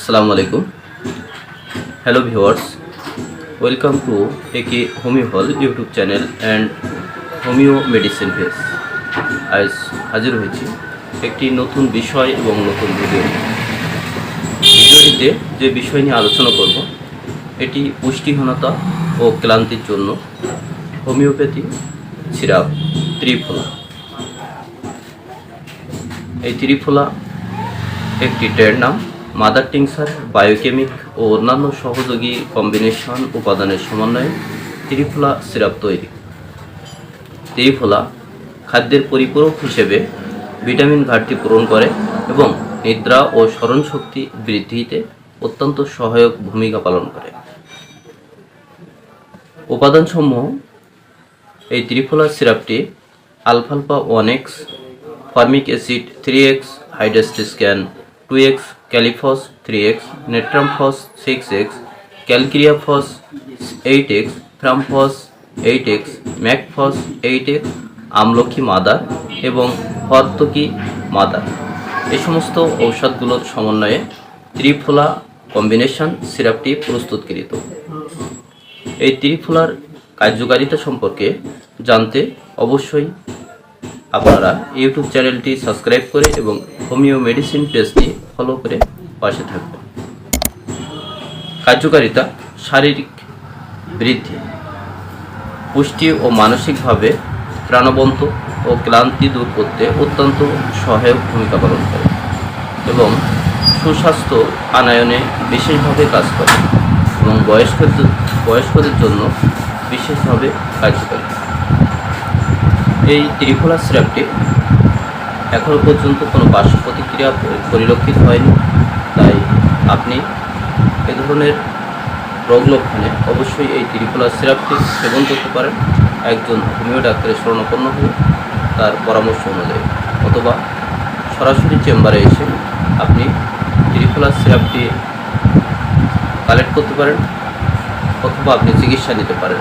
আসসালামু আলাইকুম। Hello viewers welcome to A K homeo hall YouTube channel and homeo medicine face আজ হাজির হয়েছি একটি নতুন বিষয় এবং নতুন ভিডিও। ভিডিওটিতে যে বিষয় নিয়ে আলোচনা করব, এটি পুষ্টিহীনতা ও ক্লান্তির জন্য হোমিওপ্যাথি সিরাপ ত্রিফলা। এই ত্রিফলা একটি ট্রেড নাম। মাদার টিংসার বায়োকেমিক ও অন্যান্য সহযোগী কম্বিনেশন উপাদানের সমন্বয়ে ত্রিফলা সিরাপ তৈরি। ত্রিফলা খাদ্যের পরিপূরক হিসেবে ভিটামিন ঘাটতি পূরণ করে এবং নিদ্রা ও স্মরণশক্তি বৃদ্ধিতে অত্যন্ত সহায়ক ভূমিকা পালন করে। উপাদানসমূহ, এই ত্রিফলা সিরাপটি আলফালফা one X formic acid three X hydrastis can two X kali phos three X natrum phos six X calcarea phos eight X ferrum phos eight X mag phos eight X আমলক্ষী mother এবং হর্তকি mother. এই সমস্ত ঔষধগুলোর সমন্বয়ে ত্রিফলা combination সিরাপটি প্রস্তুতকৃত। এই ত্রিফলার কার্যকারিতা সম্পর্কে জানতে অবশ্যই আপনারা ইউটিউব চ্যানেলটি সাবস্ক্রাইব করে এবং হোমিও মেডিসিন পেজটি ফলো করে পাশে থাকবেন কার্যকারিতা শারীরিক বৃদ্ধি। পুষ্টি ও মানসিকভাবে প্রাণবন্ত ও ক্লান্তি দূর করতে অত্যন্ত সহায়ক ভূমিকা পালন করে এবং সুস্বাস্থ্য আনায়নে বিশেষভাবে কাজ করে এবং বয়স্কদের বয়স্কদের জন্য বিশেষভাবে কার্যকরী। এই ত্রিফলা সিরাপটি এখনও পর্যন্ত কোনো পার্শ্ব প্রতিক্রিয়া পরিলক্ষিত হয়নি। তাই আপনি এ ধরনের রোগ লক্ষণে অবশ্যই এই ত্রিফলা সিরাপটি সেবন করতে পারেন। একজন হোমিও ডাক্তারের শরণাপন্ন হয়ে তার পরামর্শ অনুযায়ী। অথবা সরাসরি চেম্বারে এসে আপনি ত্রিফলা সিরাপটি কালেক্ট করতে পারেন। অথবা আপনি চিকিৎসা নিতে পারেন।